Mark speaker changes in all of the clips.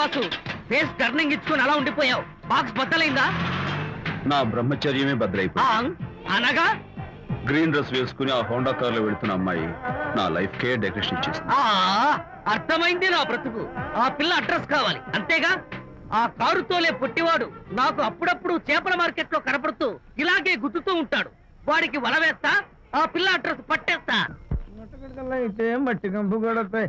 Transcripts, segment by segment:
Speaker 1: Boss face turning ఇచ్చుకొని అలా ఉండిపోయావు. బాక్స్ బద్దలైందా?
Speaker 2: నా బ్రహ్మచర్యమే
Speaker 1: ఆ,
Speaker 2: బద్దలైపోయింది
Speaker 1: అనగా?
Speaker 2: గ్రీన్ డ్రెస్ వేసుకుని ఆ హోండా కార్లో వెళ్తున్న అమ్మాయి నా లైఫ్ కే డెకరేషన్ ఇచ్చేసింది.
Speaker 1: ఆ అర్థమైంది నా బ్రతుకు. ఆ పిల్ల అడ్రస్ కావాలి. అంతేగా? ఆ కారు తోలే పొట్టివాడు నాకు అప్పుడప్పుడు చేపల మార్కెట్లో కనపడుతూ ఇలాగే గుద్దుతూ ఉంటాడు. వాడికి వల వేస్తా ఆ పిల్ల అడ్రస్ పట్టేస్తా.
Speaker 3: అయితే మట్టి కంపు కొడతాయి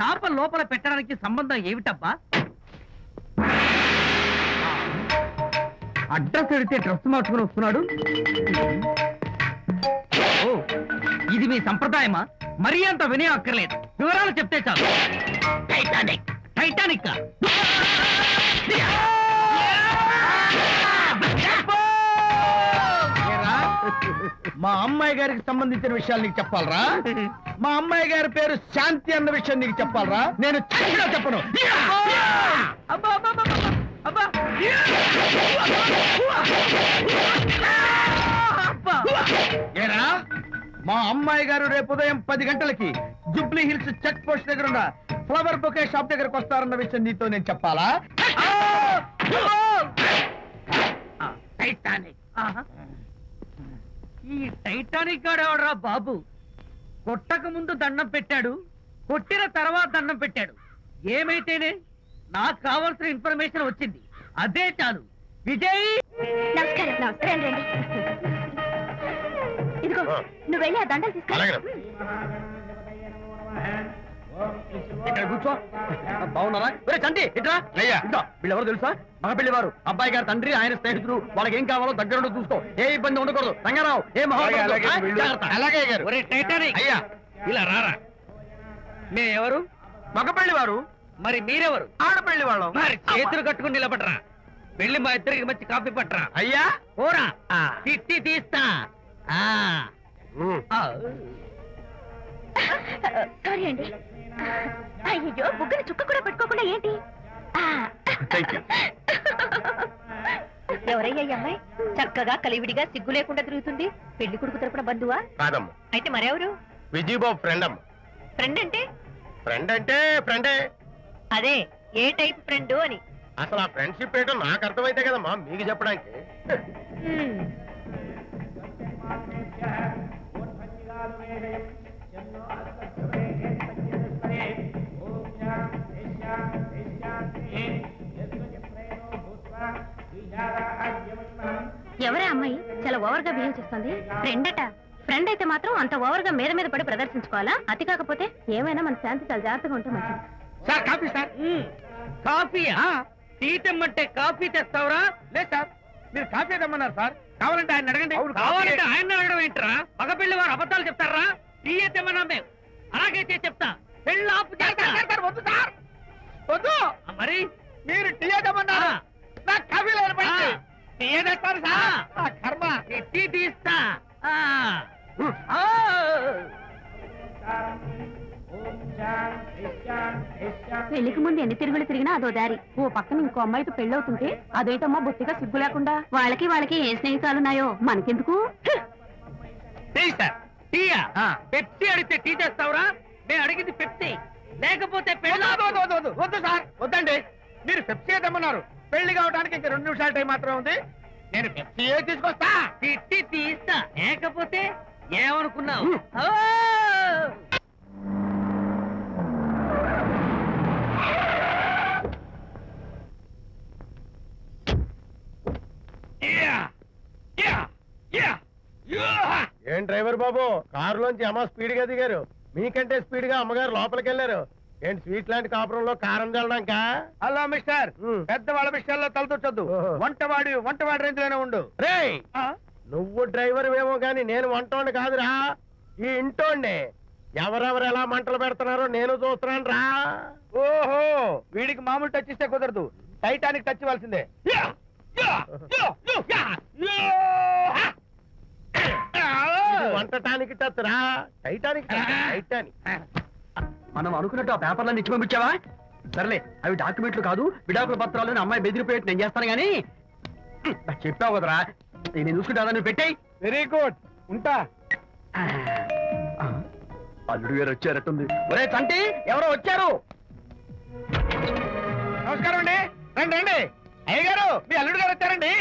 Speaker 1: చేప లోపల పెట్టడానికి సంబంధం ఏమిటబ్బా? అడ్రస్ అడిగితే డ్రెస్ మార్చుకుని వస్తున్నాడు. ఓ ఇది మీ సంప్రదాయమా? మరీ అంత వినే అక్కర్లేదు వివరాలు చెప్తే చాలు. టైటానిక్ టైటానిక్
Speaker 3: మా అమ్మాయి గారికి సంబంధించిన విషయాలు నీకు చెప్పాలరా? మా అమ్మాయి గారి పేరు శాంతి అన్న విషయం నీకు చెప్పాలరా? నేను చచ్చినా చెప్పను. ఏరా? మా అమ్మాయి గారు రేపు ఉదయం పది గంటలకి జుబ్లీ హిల్స్ చెక్ పోస్ట్ దగ్గర ఉన్న ఫ్లవర్ బొకే షాప్ దగ్గరకు వస్తారన్న విషయం నీతో నేను చెప్పాలా?
Speaker 1: టైటానిక్. ఈ టైటానిక్ గాడెవడరా బాబు? కొట్టక ముందు దండం పెట్టాడు కొట్టిన తర్వాత దండం పెట్టాడు. ఏమైతేనే నాకు కావాల్సిన ఇన్ఫర్మేషన్ వచ్చింది. అదే చాలు. విజయ్!
Speaker 4: నమస్కారం నమస్కారం. రండి ఇదిగో నువ్వు వెళ్ళి ఆ దండలు
Speaker 1: ఇక్కడ కూర్చో. బాగున్నారా ఒరే చంటి ఇట్రా.
Speaker 3: అయ్యా.
Speaker 1: వీళ్ళెవరు తెలుసా? మగ పెళ్ళివారు అబ్బాయి గారు తండ్రి ఆయన స్నేహితులు. వాళ్ళకి ఏం కావాలో దగ్గరుండి చూసుకో. ఏ ఇబ్బంది ఉండకూడదు. రంగారావు ఏ
Speaker 3: అలాగే, గారు. అయ్యా.
Speaker 1: ఇలా రారా. మే ఎవరు
Speaker 3: మగపల్లి వారు
Speaker 1: మరి మీరెవరు?
Speaker 3: ఆడపల్లి వాళ్ళం
Speaker 1: మరి చేతులు కట్టుకుని నిలబడరా. వెళ్ళి మా ఇద్దరికి మంచి కాఫీ పట్టరా.
Speaker 3: అయ్యా.
Speaker 1: పోరా. తిట్టి తీస్తా.
Speaker 4: సారీ అండి. అయ్యో బుగ్గన చుక్క కూడా పెట్టుకోకుండా ఏంటి. ఎవరయ్యా ఈ అమ్మాయి? చక్కగా కలివిడిగా సిగ్గు లేకుండా తిరుగుతుంది. పెళ్ళి కొడుకు తరపున బంధువా?
Speaker 3: కాదమ్మ.
Speaker 4: అయితే మరెవరు?
Speaker 3: విజయబాబు ఫ్రెండ్ అమ్మ
Speaker 4: ఫ్రెండ్ అంటే?
Speaker 3: ఫ్రెండ్ అంటే ఫ్రెండే.
Speaker 4: అదే ఏ టైప్ ఫ్రెండ్ అని.
Speaker 3: అసలు ఆ ఫ్రెండ్షిప్ ఏంటో నాకు అర్థమైతే కదమ్మా మీకు చెప్పడానికి.
Speaker 4: గా బిహేవ్ చేస్తుంది. ఫ్రెండ్ అట ఫ్రెండ్ అయితే మాత్రం అంత ఓవర్గా మీద మీద పడి ప్రదర్శించుకోవాలా? అతి కాకపోతే ఏమైనా మన శాంతి చాలా జాగ్రత్తగా ఉంటే మంచిది.
Speaker 3: Sir coffee sir.
Speaker 1: టీ తెమ్మంటే కాఫీ తెస్తావురా?
Speaker 3: లేదు సార్. మీరు కాఫీ తెమ్మన్నారు సార్. కావాలంటే ఆయన అడగండి.
Speaker 1: కావాలంటే ఆయన అడగడం ఏంట్రా? మగ పెళ్ళి వారు అబద్ధాలు చెప్తారా? టీ తెమ్మన్నా మేము. అలాగైతే చెప్తా. పెళ్ళి ఆపు చేస్తా.
Speaker 3: వద్దు సార్. వద్దు.
Speaker 1: మరి?
Speaker 3: మీరు టీ. నాకు కాఫీ లేదు సార్. ఆ కర్మ
Speaker 1: తీస్తా.
Speaker 4: పెళ్ళికి ముందు ఎన్ని తిరుగులు తిరిగినా అదో దారి. ఓ పక్కన ఇంకో అమ్మాయితో పెళ్ళవుతుంటే అదేటమ్మా బొత్తిగా సిగ్గు లేకుండా. వాళ్ళకి వాళ్ళకి ఏ స్నేహితాలున్నాయో మనకెందుకు?
Speaker 1: టీయా. పెప్సీ అడిగితే టీ తెస్తావురా మేము అడిగింది పెప్సీ. లేకపోతే
Speaker 3: వద్దు, సార్. వద్దండి. మీరు పెప్సీ తెమ్మన్నారు పెళ్ళి కావడానికి ఇంకా రెండు నిమిషాల టైం మాత్రమే ఉంది నేను పెప్సీ తీసుకొస్తా
Speaker 1: తిట్టి తీస్తా లేకపోతే ఏమనుకున్నావు
Speaker 3: హ్మ్.
Speaker 1: ఆ! యా! యా! యా! యా!
Speaker 3: ఏం డ్రైవర్ బాబు కారులోంచి అమ్మ స్పీడ్గా దిగారు మీకంటే స్పీడ్గా అమ్మగారు లోపలికి వెళ్ళారు
Speaker 5: ఏంటి స్వీట్ లాంటి కాపురంలో కారం చల్లడానికా
Speaker 3: హలో మిస్టర్.
Speaker 5: ఉమ్.
Speaker 3: పెద్దవాళ్ళ విషయాల్లో తలదొచ్చొద్దు. వంటవాడి వంటవాడి రేంజ్లోనే ఉండు. ఆ?
Speaker 5: నువ్వు డ్రైవర్ ఏమో గాని నేను వంటోండి కాదురా. ఈ ఇంటోండి ఎవరెవరు ఎలా మంటలు పెడుతున్నారో నేను చూస్తున్నాను రా.
Speaker 3: ఓహో! వీడికి మామూలు టచ్ ఇస్తే కుదరదు. టైటానిక్ టచ్ ఇవ్వాల్సిందే.
Speaker 5: వంటటానికి టచ్ రా. టైటానిక్ టైటానిక్
Speaker 6: మనం అనుకున్నట్టు ఆ పేపర్లను ఇచ్చి పంపించావా? సర్లే అవి డాక్యుమెంట్లు కాదు విడాకుల పత్రాలు అమ్మాయి బెదిరిపోయేట్టు నేను చేస్తాను గానీ. నాకు చెప్పావు కదరా. నేను చూసుకుంటా నువ్వు పెట్టాయి.
Speaker 3: వెరీ గుడ్ ఉంటా.
Speaker 6: అల్లుడు గారు వచ్చారట్టుంది. ఒరే తంటి ఎవరో వచ్చారు?
Speaker 3: నమస్కారం అండి. రండి రండి. అయ్య గారు మీ అల్లుడు గారు వచ్చారండి.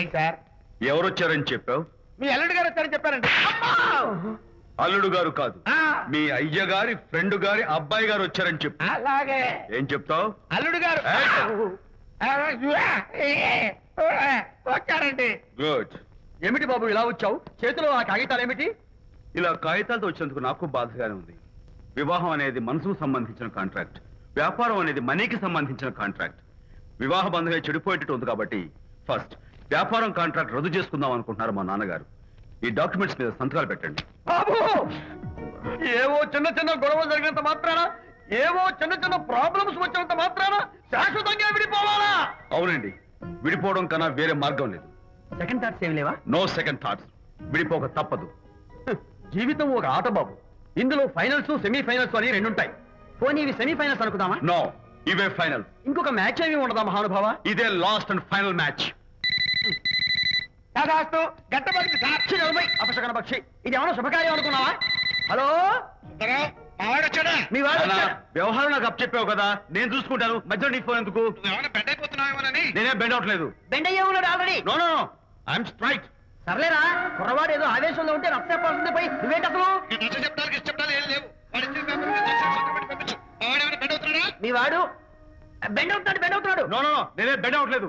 Speaker 3: ఏంటి సార్?
Speaker 2: ఎవరొచ్చారని చెప్పావు?
Speaker 3: మీ అల్లుడు గారు వచ్చారని చెప్పారండి. అమ్మా!
Speaker 2: అల్లుడు గారు కాదు.
Speaker 3: ఆ,
Speaker 2: మీ అయ్య గారి ఫ్రెండ్ గారి అబ్బాయి గారు వచ్చారని చెప్పు.
Speaker 3: అలాగే.
Speaker 2: ఏం చెప్తావు?
Speaker 3: అల్లుడు గారు. వచ్చారండి.
Speaker 2: గుడ్.
Speaker 6: ఏమిటి బాబు ఇలా వచ్చావు? చేతిలో ఆ కాగితాలు ఏమిటి?
Speaker 2: ఇలా కాగితాలతో వచ్చినందుకు నాకు బాధగానే ఉంది. వివాహం అనేది మనసుకు సంబంధించిన కాంట్రాక్ట్. వ్యాపారం అనేది మనీకి సంబంధించిన కాంట్రాక్ట్. వివాహ బంధంగా చెడిపోయేటట్టు ఉంది కాబట్టి ఫస్ట్ వ్యాపారం కాంట్రాక్ట్ రద్దు చేసుకుందాం అనుకుంటున్నారు మా నాన్నగారు. ఈ డాక్యుమెంట్స్ మీద సంతకాలు పెట్టండి.
Speaker 6: బాబు! ఏవో చిన్న చిన్న గొడవలు జరిగినంత మాత్రాన ఏవో చిన్న చిన్న ప్రాబ్లమ్స్ వచ్చినంత మాత్రాన శాశ్వతంగా విడిపోవాలా?
Speaker 2: అవునండి. విడిపోవడం కన్నా వేరే మార్గం లేదు.
Speaker 6: సెకండ్ థాట్స్ ఏమి లేవా?
Speaker 2: నో సెకండ్ థాట్స్ విడిపోక తప్పదు.
Speaker 6: జీవితం ఒక ఆట బాబు. ఇందులో ఫైనల్స్ సెమీఫైనల్స్ అని రెండు ఉంటాయి పోనీ ఇవి సెమీఫైనల్స్ అనుకుందామా?
Speaker 2: నో ఇవే ఫైనల్
Speaker 6: ఇంకొక మ్యాచ్ ఏమి ఉండదా మహానుభావ?
Speaker 2: ఇదే లాస్ట్ అండ్ ఫైనల్ మ్యాచ్
Speaker 3: కాదాస్తు గట్టబడింది సార్
Speaker 6: పక్షి నలభై అపశకన పక్షి. ఇది ఏమైనా శుభకార్యం అనుకున్నావా? హలో? మీ వాడు వచ్చాడు.
Speaker 2: వ్యవహారం నాకు అప్ చెప్పావు కదా. నేను చూసుకుంటాను. మధ్యలో నీ ఫోన్ ఎందుకు?
Speaker 3: ఏమైనా బెడ్ అయిపోతున్నావేమోనని
Speaker 2: నేనే బెండ్ అవట్లేదు.
Speaker 6: బెండ్ అయ్యే ఉన్నాడు already
Speaker 2: no no no I'm straight
Speaker 6: సర్లేరా కుర్రవాడు ఏదో ఆవేశంలో ఉంటే రక్త చెప్పాల్సింది పోయి నువ్వేంటి అసలు?
Speaker 3: నచ్చ చెప్తానికి ఇష్టపడాలి ఏం లేవు.
Speaker 6: మీ వాడు బెండ్ అవుతున్నాడు? బెండ్ అవుతున్నాడు
Speaker 2: నో నో నేనే బెండ్ అవట్లేదు.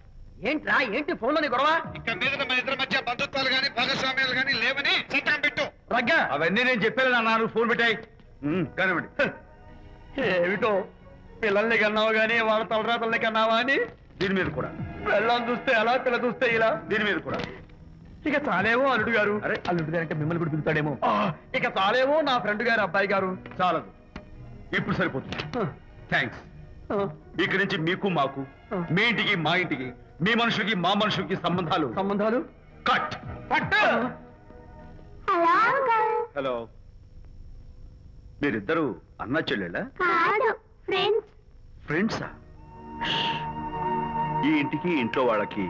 Speaker 6: ఏంట్రా ఏంటి ఫోన్లోని గొడవ?
Speaker 3: ఇక మీద మన ఇద్దరి మధ్య బంధుత్వాలు గాని భాగస్వామ్యాలు గాని లేవని సంతకం పెట్టు.
Speaker 6: రగ్గా
Speaker 2: అవన్నీ నేను చెప్పాను అన్నారు ఫోన్ పెట్టాయి. కనివ్వండి
Speaker 6: ఏమిటో పిల్లల్ని కన్నావు గానీ వాళ్ళ తలరాతల్ని కన్నావా అని?
Speaker 2: దీని మీద కూడా.
Speaker 6: పిల్లల్ని చూస్తే అలా పిల్ల చూస్తే ఇలా.
Speaker 2: దీని మీద కూడా.
Speaker 6: ఇక చాలేమో అల్లుడు గారు.
Speaker 2: అరే.
Speaker 6: అల్లుడు గారు అంటే మిమ్మల్ని కూడా పిలుతాడేమో ఇక చాలేమో నా ఫ్రెండ్ గారు అబ్బాయి గారు.
Speaker 2: చాలదు. ఇప్పుడు సరిపోతుంది. థ్యాంక్స్ ఇక్కడి నుంచి మీకు మాకు మీ ఇంటికి మా ఇంటికి మీ మనుషులకి మా మనుషులకి సంబంధాలు.
Speaker 6: సంబంధాలు?
Speaker 2: కట్.
Speaker 3: పట్టు!
Speaker 2: హలో. మీరిద్దరు అన్న చెల్లెళ్ళా
Speaker 7: కాదు ఫ్రెండ్స్.
Speaker 2: ఫ్రెండ్సా? ఈ ఇంటికి ఇంట్లో వాళ్ళకి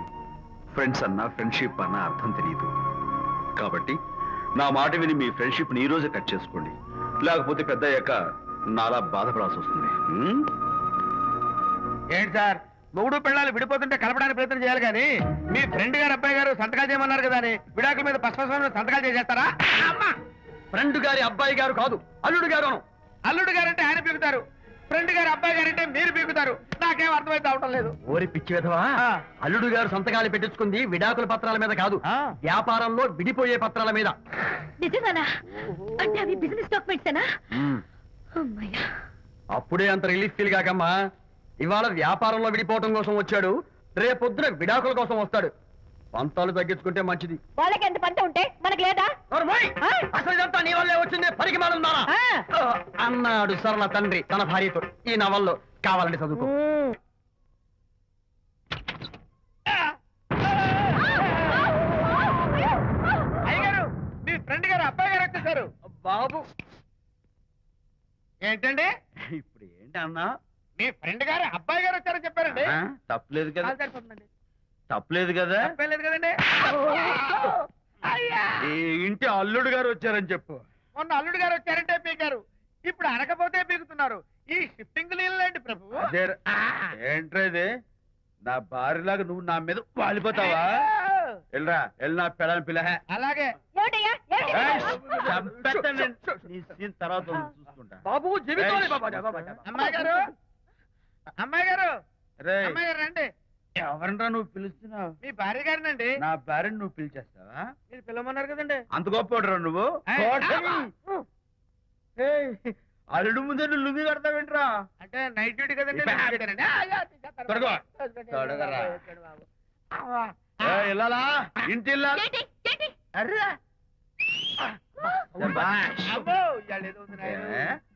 Speaker 2: ఫ్రెండ్స్ అన్న ఫ్రెండ్షిప్ అన్న అర్థం తెలియదు. కాబట్టి నా మాట విని మీ ఫ్రెండ్షిప్ ఈ రోజే కట్ చేసుకోండి. లేకపోతే పెద్ద అయ్యాక నాలా బాధపడాల్సి వస్తుంది. హ్మ్?
Speaker 3: ఏంటి సార్? మొగుడు పిల్లలు విడిపోతుంటే కలపడానికి ప్రయత్నం చేయాలి కానీ మీ ఫ్రెండ్ గారు అబ్బాయి గారు సంతకాలు చేయమన్నారు కదా అని విడాకుల మీద పశ్చిమ సంతకాలు చేసేస్తారా? అమ్మా!
Speaker 6: ఫ్రెండ్ గారి అబ్బాయి గారు కాదు అల్లుడు గారు.
Speaker 3: అల్లుడు గారంటే ఆయన పీకుతారు. ఫ్రెండ్ గారు అబ్బాయి గారంటే మీరు పీకుతారు. నాకేం అర్థమైతే అవటం లేదు.
Speaker 6: ఓరి పిచ్చి విధవా?
Speaker 3: ఆ.
Speaker 6: అల్లుడు గారు సంతకాలు పెట్టించుకుంది విడాకుల పత్రాల మీద కాదు
Speaker 3: ఆ.
Speaker 6: వ్యాపారంలో విడిపోయే పత్రాల మీద.
Speaker 7: నిజంగానా? అంటే అవి బిజినెస్ డాక్యుమెంట్సేనా అమ్మయ్యా.
Speaker 6: అప్పుడే అంత రిలీఫ్ ఫీల్ కాకమ్మా. ఇవాళ వ్యాపారంలో విడిపోవటం కోసం వచ్చాడు. రేపొద్దున విడాకుల కోసం వస్తాడు. పంతాలు తగ్గించుకుంటే మంచిది.
Speaker 7: వాళ్ళకి ఎంత పంట ఉంటే మనకి లేదా?
Speaker 6: అసలు ఇదంతా నీ వల్లే వచ్చింది?
Speaker 7: ఆ.
Speaker 6: అన్నాడు సరళ తండ్రి తన భార్యతో. ఈ నవల్లో కావాలంటే చదువుకో.
Speaker 3: అయ్యగారు మీ ఫ్రెండ్ గారు అబ్బాయి గారు వచ్చేసారు.
Speaker 6: బాబు.
Speaker 3: ఏంటండి?
Speaker 2: ఇప్పుడు ఏంటన్నా
Speaker 3: మీ ఫ్రెండ్ గారు అబ్బాయి గారు వచ్చారని చెప్పారండి.
Speaker 2: ఆ? తప్పలేదు కదా.
Speaker 3: కాలు సరిపోతుందండి.
Speaker 2: తప్పలేదు కదా.
Speaker 3: తప్పేం లేదు కదండి. అయ్యా!
Speaker 2: ఈ ఇంటి అల్లుడు గారు వచ్చారని చెప్పు.
Speaker 3: మొన్న అల్లుడు గారు వచ్చారంటే పీకారు. ఇప్పుడు అనకపోతే పీకుతున్నారు. ఈ షిఫ్టింగ్ లేండి ప్రభు?
Speaker 2: అదే ఇది? నా భార్యలాగా నువ్వు నా మీద వాలిపోతావా? వెళ్ళరా వెళ్ళి నా పిల్లని పిల్ల
Speaker 3: అలాగే.
Speaker 2: తర్వాత చూసుకుంటా
Speaker 3: బాబు జీవితం. అమ్మాయి గారు అమ్మాయి గారు అమ్మాయి గారు రండి.
Speaker 2: ఎవరినరా నువ్వు పిలుస్తున్నావు?
Speaker 3: మీ భార్య గారినండి.
Speaker 2: నా భార్యను నువ్వు పిలిచేస్తావా?
Speaker 3: మీరు పిల్లమన్నారు కదండి.
Speaker 2: అంత గొప్ప నువ్వు? అల్లుడు ముందే నువ్వు లుంగి కడతావేంట్రా?
Speaker 3: అంటే నైట్ డ్యూటీ కదండి
Speaker 2: ఇల్లాలా? ఇంటి? అర్రా.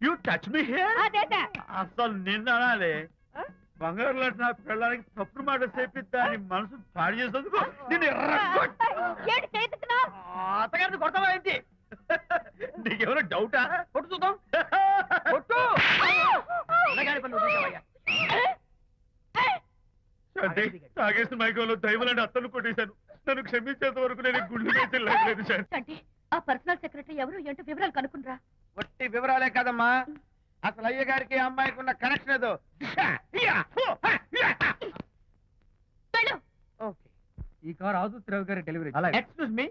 Speaker 2: యూ టచ్ మీ హియర్ అసలు నిన్న అనాలి. బంగారు లాంటి నా పిల్లలకి తప్పుడు మాట చెప్పి దాని మనసు పాడు చేసేందుకు నిన్ను ఎర్రగొట్ట-
Speaker 3: అత్తగారిని కొడతావా ఏంటి?
Speaker 2: నీకేమైనా డౌటా?
Speaker 3: కొట్టు చూద్దాం. కొట్టు. అన్నగారి పనులు చూసావయ్యా.
Speaker 2: శాంతి తాగేసిన మైకంలో దైవలాంటి అత్తలు కొట్టేశాను. నన్ను క్షమించేంత వరకు నేను ఈ గుండె వేసి లేదు శాంతి
Speaker 4: ఆ పర్సనల్ సెక్రటరీ ఎవరు ఏంటో వివరాలు కనుక్కునరా.
Speaker 3: ఒట్టి వివరాలే కదమ్మా. అసలు అయ్య గారికి ఆ అమ్మాయికి ఉన్న కనెక్షన్ ఏదో ఓకే.
Speaker 1: ఈ కార్ ఆదుత్రావు గారి డెలివరీ
Speaker 3: ఎక్స్క్యూజ్ మీ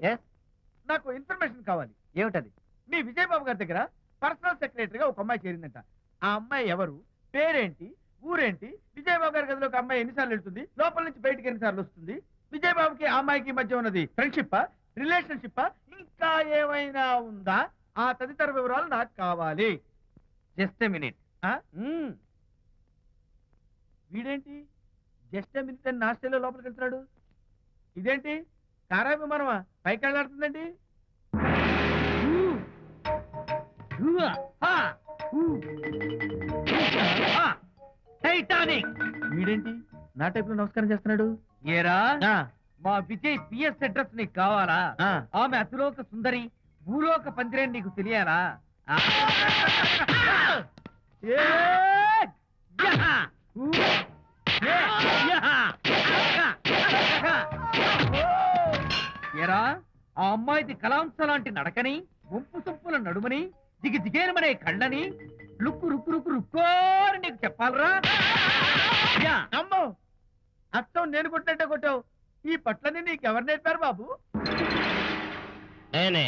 Speaker 3: నాకు ఇన్ఫర్మేషన్ కావాలి. ఏమిటది? మీ విజయబాబు గారి దగ్గర పర్సనల్ సెక్రటరీగా ఒక అమ్మాయి చేరిందంట. ఆ అమ్మాయి ఎవరు? పేరేంటి? ఊరేంటి? విజయబాబు గారి గదిలో ఒక అమ్మాయి ఎన్నిసార్లు వెళ్తుంది? లోపల నుంచి బయటికి ఎన్నిసార్లు వస్తుంది? విజయబాబుకి ఆ అమ్మాయికి మధ్య ఉన్నది ఫ్రెండ్షిప్ రిలేషన్షిప్ ఇంకా ఏమైనా ఉందా? ఆ తదితర వివరాలు నాకు కావాలి.
Speaker 1: జస్ట్ మినిట్
Speaker 3: ఆ? వీడేంటి? జస్ట్ మినిట్ అని నాస్టేలో లోపలికి వెళ్తున్నాడు. ఇదేంటి? కారా విమానమా? పైకి వెళ్ళాడుతుందండి.
Speaker 1: టైటానిక్.
Speaker 3: వీడేంటి? నా టైప్లో నమస్కారం చేస్తున్నాడు.
Speaker 1: ఏరా? మా విజయ్ పిఎస్ అడ్రస్ నీకు కావాలా. ఆమె అతిలోక సుందరి. భూలోక పందిరే నీకు తెలియాలా! యహ! ఏరా ఆ అమ్మాయిది కలాంస లాంటి నడకని ముంపు సొంపుల నడుమని దిగి దిగేనమనే కళ్ళని లుక్కు రుక్కు రుక్కు రుక్కోని నీకు చెప్పాలరా? యా!
Speaker 3: అమ్మో! అత్తం నేను కొట్టినట్టే కొట్టావు. ఈ పట్లని నీకెవరు నేర్పారు బాబు?
Speaker 8: నేనే.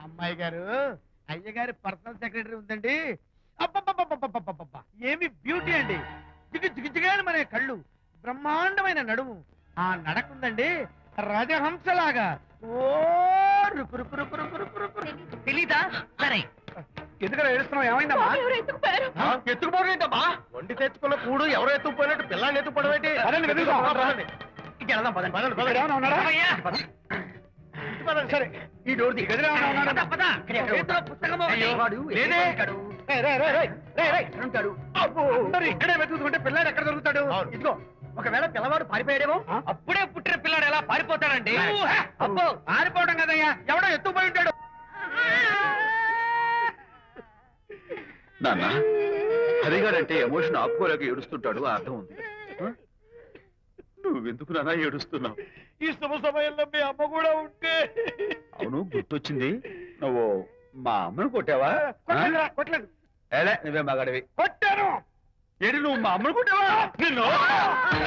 Speaker 3: అమ్మాయి గారు అయ్యగారి పర్సనల్ సెక్రటరీ ఉందండి. ఏమి బ్యూటీ అండి. చికి జిగుజిగాని మన కళ్ళు. బ్రహ్మాండమైన నడుము. ఆ నడకుందండి రజహంసలాగా. ఓ రుకు రుకు రుకు రుకు రుకు రుకు.
Speaker 1: తెలీదా? సరే.
Speaker 3: ఎందుకలా ఏడుస్తున్నావు ఏమైందమ్మా ఆ, ఎత్తుకుపోవడం ఏంటమ్మా
Speaker 5: వండి తెచ్చుకున్న కూడు ఎవరు ఎత్తుకుపోయినట్టు పిల్లాన్ని ఎత్తుకుపోవడం ఏంటి
Speaker 3: పదండి, వెతుకుదాం.
Speaker 5: పదండి.
Speaker 3: ఇంకెళ్దాం పదండి
Speaker 5: పదండి, పదండి.
Speaker 3: ఏమైనా ఉన్నాడా?
Speaker 1: అయ్యా.
Speaker 5: ఇటు పదండి, సరే
Speaker 3: ఈ డోర్ ది గదిలో ఏమైనా ఉన్నాడా?
Speaker 1: పద. చేతిలో.
Speaker 3: లేదే. అందరూ ఇక్కడే వెతుకుతుంటే పిల్లాడు ఎక్కడ దొరుకుతాడు. ఇదిగో ఒకవేళ పిల్లవాడు పారిపోయాడేమో
Speaker 1: అప్పుడే పుట్టిన పిల్లాడు ఎలా పారిపోతాడండి! అబ్బో
Speaker 3: పారిపోవడం కదయ్యా ఎవడో ఎత్తుకుపోయి ఉంటాడు
Speaker 2: నాన్న హరిగారంటే ఎమోషన్ ఆపుకోలేక ఏడుస్తుంటాడు ఆ అర్థం ఉంది? నువ్వెందుకు నాన్న ఏడుస్తున్నావు?
Speaker 3: ఈ శుభ సమయంలో మీ అమ్మ కూడా ఉంటే.
Speaker 2: అవును గుర్తొచ్చింది. నువ్వు మా అమ్మను కొట్టావా?
Speaker 3: కొట్టలేదురా, కొట్టలేదు.
Speaker 2: ఏలే నువ్వే మగాడివి.
Speaker 3: కొట్టాను.
Speaker 2: ఏడి నువ్వు మా అమ్మను కొట్టావా? నిన్ను?